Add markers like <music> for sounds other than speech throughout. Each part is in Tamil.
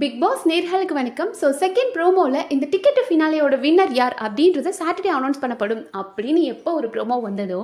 பிக் பாஸ் நேர்களுக்கு வணக்கம். ஸோ செகண்ட் ப்ரோமோவில் இந்த டிக்கெட் ஃபினாலேயோட வின்னர் யார் அப்படின்றது சாட்டர்டே அனௌன்ஸ் பண்ணப்படும். அப்படின்னு எப்போ ஒரு ப்ரோமோ வந்ததோ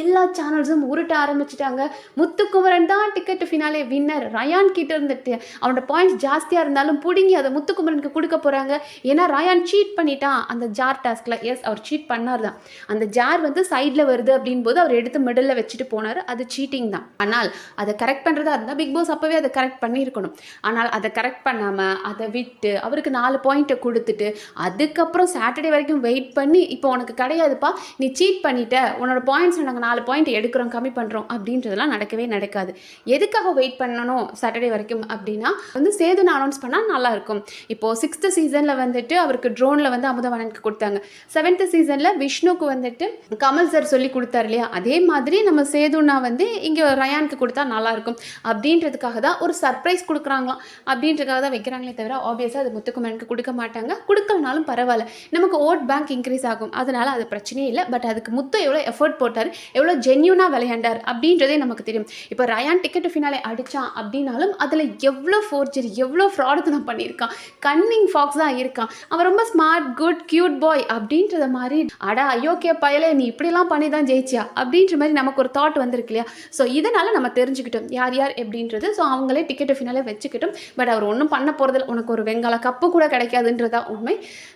எல்லா சேனல்ஸும் உருட்ட ஆரம்பிச்சிட்டாங்க. முத்துக்குமரன் தான் டிக்கெட் ஃபினாலே வின்னர் ரயான் கிட்ட இருந்துட்டு அவனோட பாயிண்ட்ஸ் ஜாஸ்தியாக இருந்தாலும் பிடுங்கி அதை முத்துக்குமரனுக்கு கொடுக்க போகிறாங்க ஏன்னா ரயான் சீட் பண்ணிட்டான். அந்த ஜார் டாஸ்கில் எஸ் அவர் சீட் பண்ணார் தான். அந்த ஜார் வந்து சைடில் வருது அப்படின் போது அவர் எடுத்து மிடலில் வச்சுட்டு போனார். அது சீட்டிங் தான். ஆனால் அதை கரெக்ட் பண்ணுறதா இருந்தால் பிக் பாஸ் அப்போவே அதை கரெக்ட் பண்ணியிருக்கணும். ஆனால் அதை கரெக்ட் பண்ண பண்ணாமல் அதை விட்டு அவருக்கு நாலு பாயிண்ட்டை கொடுத்துட்டு அதுக்கப்புறம் சாட்டர்டே வரைக்கும் வெயிட் பண்ணி இப்போ உனக்கு கிடையாதுப்பா நீ சீட் பண்ணிட்ட. உன்னோட பாயிண்ட்ஸ் நாங்கள் நாலு பாயிண்ட் எடுக்கிறோம் கம்மி பண்ணுறோம் அப்படின்றதெல்லாம் நடக்கவே நடக்காது. எதுக்காக வெயிட் பண்ணணும் சாட்டர்டே வரைக்கும் அப்படின்னா வந்து சேதுன்னு அனௌன்ஸ் பண்ணால் நல்லாயிருக்கும் இப்போது சிக்ஸ்த்து சீசனில் வந்துட்டு அவருக்கு ட்ரோனில் வந்து அமுதவனனுக்கு கொடுத்தாங்க. செவன்த்து சீசனில் விஷ்ணுக்கு வந்துட்டு கமல் சார் சொல்லி கொடுத்தாரு இல்லையா? அதே மாதிரி நம்ம சேதுனா வந்து இங்கே ரயானுக்கு கொடுத்தா நல்லாயிருக்கும் அப்படின்றதுக்காக தான் ஒரு சர்ப்ரைஸ் கொடுக்குறாங்களாம். அப்படின்றதுக்காக தான் வைக்கிறாங்களே தவிர ஆப்வியஸாக அது முத்துக்குமரனுக்கு கொடுக்க மாட்டாங்க. கொடுக்கலனாலும் பரவாயில்ல. நமக்கு ஓட் பேங்க் இன்க்ரீஸ் ஆகும். அதனால அது பிரச்சனையே இல்லை. பட் அதுக்கு முத்து எவ்வளோ எஃபர்ட் போட்டார் எவ்வளோ ஜென்யூனாக விளையாண்டார் அப்படின்றதே நமக்கு தெரியும். இப்போ ரயான் டிக்கெட் ஃபினாலே அடித்தான் அப்படின்னாலும் அதில் எவ்வளோ ஃபோர்ஜரி எவ்வளோ ஃப்ராடு நான் பண்ணியிருக்கான். கன்னிங் ஃபாக்ஸ் தான் இருக்கான். அவன் ரொம்ப ஸ்மார்ட் குட் க்யூட் பாய் அப்படின்றத மாதிரி அடா அயோக்கிய பயலே நீ இப்படிலாம் பண்ணி தான் ஜெயிச்சியா? அப்படின்ற மாதிரி நமக்கு ஒரு தாட் வந்திருக்கு இல்லையா? ஸோ இதனால் நம்ம தெரிஞ்சுக்கிட்டோம் யார் யார் எப்படின்றது ஸோ அவங்களே டிக்கெட் ஃபினாலே வச்சுக்கிட்டோம். பட் அவர் ஒன்றும் பண்ண பண்ண போகிறதுல உனக்கு ஒரு வெங்கால கப்பு கூட கிடைக்காதுன்றதா உண்மை.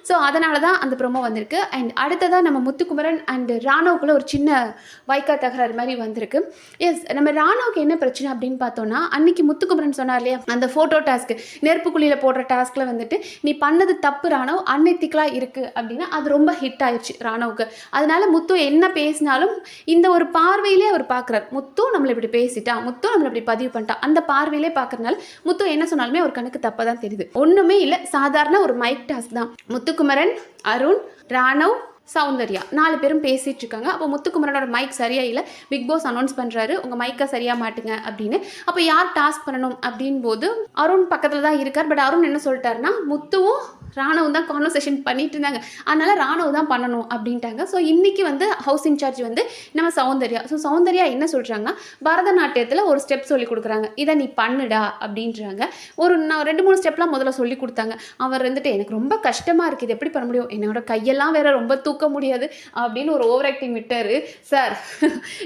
ஸோ அதனால தான் அந்த ப்ரோமோ வந்திருக்கு. அண்ட் அடுத்ததாக நம்ம முத்துக்குமரன் அண்ட் ராணுவுக்குள்ள ஒரு சின்ன வைக்கா தகராறு மாதிரி வந்திருக்கு. எஸ் நம்ம ராணுவுக்கு என்ன பிரச்சனை அப்படின்னு பார்த்தோன்னா அன்னைக்கு முத்துக்குமரன் சொன்னார் இல்லையா அந்த ஃபோட்டோ டாஸ்க்கு நெருப்புக்குழியில் போடுற டாஸ்கில் வந்துட்டு நீ பண்ணது தப்பு ராணுவ அன்எத்திக்கலாக இருக்குது அப்படின்னா அது ரொம்ப ஹிட் ஆயிடுச்சு ராணுவுக்கு. அதனால முத்து என்ன பேசினாலும் இந்த ஒரு பார்வையிலே அவர் பார்க்குறார் முத்து நம்மளை இப்படி பேசிட்டா முத்து நம்மளை இப்படி பதிவு பண்ணிட்டா அந்த பார்வையிலே பார்க்குறனால முத்து என்ன சொன்னாலுமே ஒரு கணக்கு தப்பு தப்பாக தான் தெரியுது. ஒன்றுமே இல்லை. சாதாரண ஒரு மைக் டாஸ்க் தான். முத்துக்குமரன் அருண் ராணவ் சௌந்தர்யா. நாலு பேரும் பேசிட்டு இருக்காங்க. அப்போ முத்துக்குமரனோட மைக் சரியா இல்லை. பிக் பாஸ் அனௌன்ஸ் பண்ணுறாரு உங்கள் மைக்கை சரியாக மாட்டுங்க அப்படின்னு. அப்போ யார் டாஸ்க் பண்ணணும் அப்படின் போது அருண் பக்கத்தில் தான் இருக்கார். பட் அருண் என்ன சொல்லிட்டாருன்னா முத்துவும் ராணுவம் தான் கான்வர்சேஷன் பண்ணிட்டு இருந்தாங்க அதனால ராணுவம் தான் பண்ணணும் அப்படின்ட்டாங்க. ஸோ இன்னைக்கு வந்து ஹவுஸ் இன்சார்ஜ் வந்து நம்ம சௌந்தர்யா. ஸோ சௌந்தர்யா என்ன சொல்கிறாங்க பரதநாட்டியத்தில் ஒரு ஸ்டெப் சொல்லி கொடுக்குறாங்க. இதை நீ பண்ணுடா அப்படின்றாங்க. ஒரு நான் ரெண்டு மூணு ஸ்டெப்லாம் முதல்ல சொல்லி கொடுத்தாங்க. அவர் வந்துட்டு எனக்கு ரொம்ப கஷ்டமாக இருக்குது. எப்படி பண்ண முடியும்? என்னோட கையெல்லாம் வேற ரொம்ப தூக்க முடியாது. அப்படின்னு ஒரு ஓவர் ஆக்டிங் விட்டார் சார்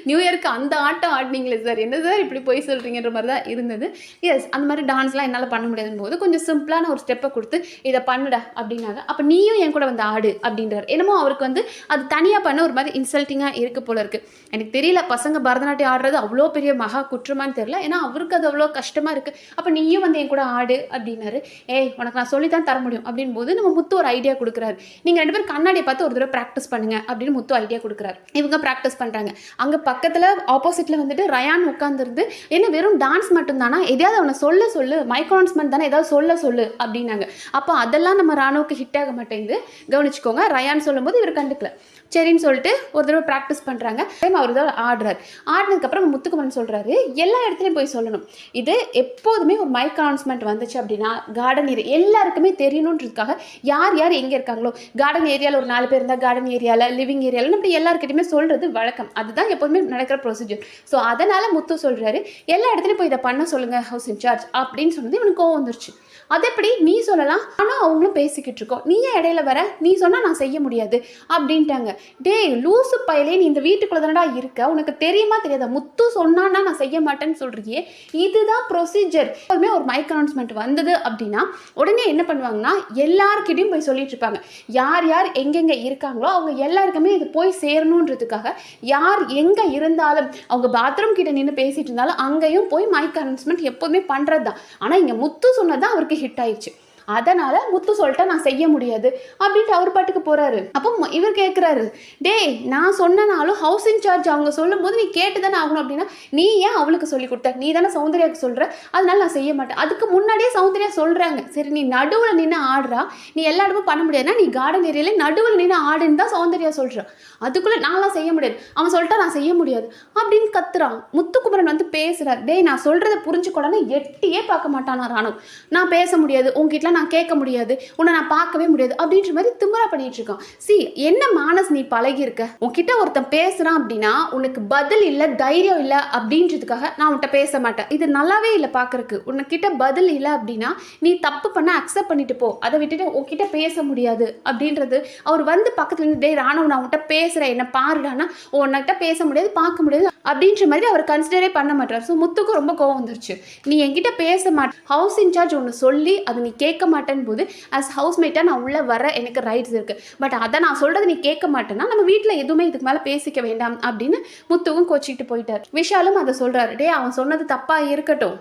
நியூ இயருக்கு அந்த ஆட்டம் ஆடினீங்களே சார் என்ன சார் இப்படி போய் சொல்கிறீங்கன்ற மாதிரி தான் இருந்தது. எஸ் அந்த மாதிரி டான்ஸ்லாம் என்னால் பண்ண முடியாதுன்னு போது கொஞ்சம் சிம்பிளான ஒரு ஸ்டெப்பை கொடுத்து இதை பண்ணுடா அப்படின்னாங்க. அப்போ நீயும் என் கூட வந்து ஆடு அப்படின்றார். என்னமோ அவருக்கு வந்து அது தனியாக பண்ண ஒரு மாதிரி இன்சல்ட்டிங்காக இருக்குது போல இருக்குது எனக்கு தெரியல பசங்க பரதநாட்டியம் ஆடுறது அவ்வளோ பெரிய மகா குற்றமான்னு தெரியல. ஏன்னா அவருக்கு அது அவ்வளோ கஷ்டமாக இருக்குது அப்போ நீயும் வந்து என் கூட ஆடு அப்படின்னாரு. ஏய் உனக்கு நான் சொல்லித்தான் தர முடியும். அப்படின் போது நம்ம முத்து ஒரு ஐடியா கொடுக்குறாரு. நீங்கள் ரெண்டு பேரும் கண்ணாடியை பார்த்து ஒரு தடவை ப்ராக்டிஸ் பண்ணுங்க அப்படின்னு முத்து ஐடியா கொடுக்குறாரு. இவங்க ப்ராக்டிஸ் பண்ணுறாங்க அங்கே பக்கத்தில் ஆப்போசிட்டில் வந்துட்டு ரயான் உட்காந்துருந்து என்ன வெறும் டான்ஸ் மட்டும்தானா? எதையாவது அவனை சொல்ல சொல்லு. மைக்ரோன்ஸ்மெண்ட் தானே? ஏதாவது சொல்ல சொல்லு. அப்படின்னாங்க. அப்போ அதெல்லாம் நம்ம ராணுவுக்கு ஹிட் ஆக மாட்டேங்குது. கவனிச்சுக்கோங்க ரயான்னு சொல்லும்போது இவர் கண்டுக்கல. சரின்னு சொல்லிட்டு ஒரு தடவை ப்ராக்டிஸ் பண்ணுறாங்க டைம் அவர் தான் ஆடுறாரு. ஆடினதுக்கப்புறம் முத்துக்குமரன் சொல்கிறாரு எல்லா இடத்துலையும் போய் சொல்லணும். இது எப்போதுமே ஒரு மைக் அனௌன்ஸ்மெண்ட் வந்துச்சு அப்படின்னா கார்டன் ஏரியா எல்லாருக்குமே தெரியணுன்றதுக்காக யார் யார் எங்கே இருக்காங்களோ கார்டன் ஏரியாவில் ஒரு நாலு பேர் இருந்தால் கார்டன் ஏரியாவில் லிவிங் ஏரியாவில் அப்படி எல்லாருக்கிட்டையுமே சொல்கிறது வழக்கம். அதுதான் எப்போதுமே நடக்கிற ப்ரொசீஜர் ஸோ அதனால் முத்து சொல்கிறாரு எல்லா இடத்துலையும் போய் இதை பண்ண சொல்லுங்கள் ஹவுஸ் இன்சார்ஜ் அப்படின்னு சொன்னது இவனுக்கு கோவம் வந்துருச்சு. அது எப்படி நீ சொல்லலாம் ஆனால் அவங்களும் பேசிக்கிட்டு இருக்கோம். நீ ஏன் இடையில வர நீ சொன்னால் நான் செய்ய முடியாது அப்படின்ட்டாங்க. டேய் லூசு பயலே நீ இந்த வீட்டுக்குள்ள தானடா இருக்க? உனக்கு தெரியுமா தெரியாத? முத்து சொன்னான்னா நான் செய்ய மாட்டேன்னு சொல்றியே. இதுதான் ப்ரொசீஜர் எப்போதுமே ஒரு மைக் அனௌன்ஸ்மெண்ட் வந்தது அப்படின்னா உடனே என்ன பண்ணுவாங்கன்னா எல்லாருக்கிட்டையும் போய் சொல்லிட்டு இருப்பாங்க. யார் யார் எங்கெங்கே இருக்காங்களோ அவங்க எல்லாருக்குமே இது போய் சேரணுன்றதுக்காக யார் எங்கே இருந்தாலும் அவங்க பாத்ரூம் கிட்ட நின்று பேசிட்டு இருந்தாலும் அங்கேயும் போய் மைக் அனௌன்ஸ்மெண்ட் எப்போதுமே பண்ணுறது தான் ஆனால் இங்கே முத்து சொன்னது அவருக்கு ஹிட் ஆயிடுச்சு. அதனால முத்து சொல்லிட்டா நான் செய்ய முடியாது அப்படின்ட்டு அவர் பாட்டுக்கு போறாரு. அப்போ இவர் கேட்குறாரு டேய் நான் சொன்னனாலும் ஹவுஸ் இன்சார்ஜ் அவங்க சொல்லும் போது நீ கேட்டு தானே ஆகணும் அப்படின்னா நீ ஏன் அவளுக்கு சொல்லி கொடுத்த? நீ தானே சௌந்தர்யாவுக்கு சொல்ற? அதனால நான் செய்ய மாட்டேன். அதுக்கு முன்னாடியே சௌந்தர்யா சொல்றாங்க. சரி நீ நடுவில் நின்று ஆடுறா. நீ எல்லா இடமும் பண்ண முடியாதுன்னா நீ கார்டன் ஏரியால நடுவில் நின்று ஆடுன்னு தான் சௌந்தர்யா சொல்றா. அதுக்குள்ள நான்லாம் செய்ய முடியாது. அவன் சொல்லிட்டா நான் செய்ய முடியாது. அப்படின்னு கத்துறான். முத்துக்குமரன் வந்து பேசுறாரு டேய் நான் சொல்றதை புரிஞ்சுக்கூடாதுன்னு எட்டியே பார்க்க மாட்டானா ராணுவ நான் பேச முடியாது. உங்ககிட்ட நான் நான் கேட்க முடியாது உன்னை நான் பார்க்கவே முடியாது அப்படின்ற மாதிரி திமிரா பண்ணிட்டு இருக்கான் சி என்ன மானஸ் நீ பழகியிருக்க? உன்கிட்ட ஒருத்தன் பேசுறான் அப்படின்னா உனக்கு பதில் இல்லை தைரியம் இல்லை அப்படின்றதுக்காக நான் உன்கிட்ட பேச மாட்டேன். இது நல்லாவே இல்லை பார்க்கறக்கு உன்கிட்ட பதில் இல்லை அப்படின்னா நீ தப்பு பண்ண அக்செப்ட் பண்ணிட்டு போ. அதை விட்டுட்டு உன்கிட்ட பேச முடியாது அப்படின்றது அவர் வந்து பக்கத்துல இருந்து டே ராணுவ நான் உன்கிட்ட பேசுறேன். என்ன பாருடான்னா உன்கிட்ட பேச முடியாது பார்க்க முடியாது அப்படின்ற மாதிரி அவர் கன்சிடரே பண்ண மாட்டார். ஸோ முத்துக்கும் ரொம்ப கோவம் வந்துருச்சு. நீ என்கிட்ட பேச மாட்ட ஹவுஸ் இன்சார்ஜ் ஒன்று சொல்லி அதை நீ கேட்க மாட்டேன் போது அஸ் ஹவுஸ்மேட்டாக நான் உள்ளே வர எனக்கு ரைட்ஸ் இருக்குது பட் அதை நான் சொல்கிறது நீ கேட்க மாட்டேன்னா நம்ம வீட்டில் எதுவுமே இதுக்கு மேலே பேசிக்க வேண்டாம் அப்படின்னு முத்துவும் கோச்சிக்கிட்டு போயிட்டார். விஷாலும் அதை சொல்கிறாரு டே அவன் சொன்னது தப்பாக இருக்கட்டும்.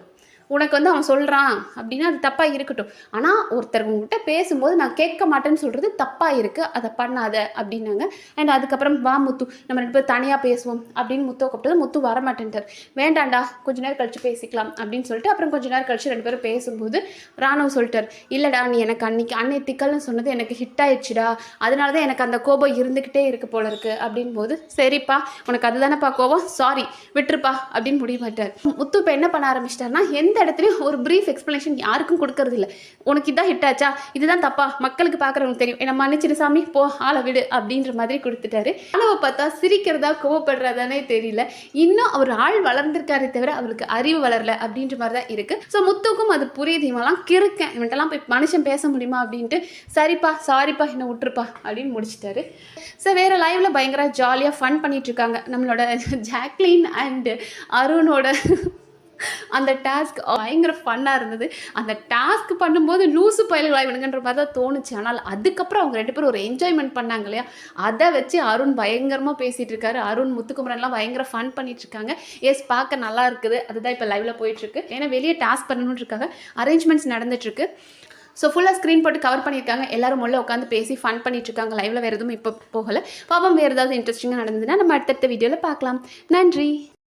உனக்கு வந்து அவன் சொல்கிறான் அப்படின்னா அது தப்பாக இருக்கட்டும். ஆனால் ஒருத்தர் உங்ககிட்ட பேசும்போது நான் கேட்க மாட்டேன்னு சொல்கிறது தப்பாக இருக்குது அதை பண்ணாத அப்படின்னாங்க. அண்ட் அதுக்கப்புறம் வா முத்து நம்ம ரெண்டு பேரும் தனியாக பேசுவோம் அப்படின்னு முத்துவை கூப்பிட்டது முத்து வரமாட்டேன்ட்டார். வேண்டாண்டா கொஞ்ச நேரம் கழித்து பேசிக்கலாம் அப்படின்னு சொல்லிட்டு அப்புறம் கொஞ்ச நேரம் கழிச்சு ரெண்டு பேரும் பேசும்போது ராணுவ சொல்லிட்டார் இல்லைடா நீ எனக்கு அன்னைக்கு அன்னை திக்கல்னு சொன்னது எனக்கு ஹிட் ஆயிடுச்சுடா. அதனால தான் எனக்கு அந்த கோபம் இருந்துக்கிட்டே இருக்கு போல இருக்கு. அப்படின் போது சரிப்பா உனக்கு அதுதானப்பா கோபம்? சாரி விட்டுருப்பா. அப்படின்னு முடிய மாட்டார் முத்து இப்போ என்ன பண்ண ஆரம்பிச்சிட்டாருன்னா எந்த இடத்துலையும் ஒரு ப்ரீஃப் எக்ஸ்ப்ளனேஷன் யாருக்கும் கொடுக்கறது இல்லை. உனக்கு இதான் ஹிட் ஆச்சா? இதுதான் தப்பா? மக்களுக்கு பார்க்குறவங்க தெரியும். என்ன மன்னிச்சிரு சாமி போ ஆளை விடு அப்படின்ற மாதிரி கொடுத்துட்டாரு. அளவை பார்த்தா சிரிக்கிறதா கோவப்படுறதானே தெரியல. இன்னும் அவர் ஆள் வளர்ந்திருக்காரே தவிர அவருக்கு அறிவு வளரல அப்படின்ற மாதிரி தான் இருக்கு. ஸோ முத்துக்கும் அது புரியுது. இவெல்லாம் கிறுக்கேன். இவன்ட்டெல்லாம் போய் மனுஷன் பேச முடியுமா அப்படின்ட்டு சரிப்பா சாரிப்பா என்ன விட்டுருப்பா அப்படின்னு முடிச்சிட்டாரு. ஸோ வேற லைவ்ல பயங்கர ஜாலியாக ஃபன் பண்ணிட்டு இருக்காங்க. நம்மளோட <laughs> ஜாக்லின் அண்ட் அருணோட அந்த டாஸ்க் பயங்கர ஃபன்னாக இருந்தது. அந்த டாஸ்க் பண்ணும்போது லூசு பயல்களாக இவனுங்கன்ற மாதிரி தான் தோணுச்சு. ஆனால் அதுக்கப்புறம் அவங்க ரெண்டு பேரும் ஒரு என்ஜாய்மெண்ட் பண்ணாங்க இல்லையா? அதை வச்சு அருண் பயங்கரமாக பேசிகிட்டு இருக்காரு. அருண் முத்துக்குமரன்லாம் பயங்கர ஃபன் பண்ணிட்டு இருக்காங்க. எஸ் பார்க்க நல்லா இருக்குது. அதுதான் இப்போ லைவ்ல போயிட்டு இருக்கு. ஏன்னா வெளியே டாஸ்க் பண்ணணும்னு இருக்காங்க அரேஞ்ச்மெண்ட்ஸ் நடந்துட்டுருக்கு ஸோ ஃபுல்லாக ஸ்க்ரீன் போட்டு கவர் பண்ணியிருக்காங்க. எல்லாரும் உள்ள உட்காந்து பேசி ஃபன் பண்ணிட்டு இருக்காங்க. லைவ்ல வேறு எதுவும் இப்போ போகலை. பாப்பம் வேறு ஏதாவது இன்ட்ரெஸ்டிங்காக நடந்ததுன்னா நம்ம அடுத்தடுத்த வீடியோவில் பார்க்கலாம். நன்றி.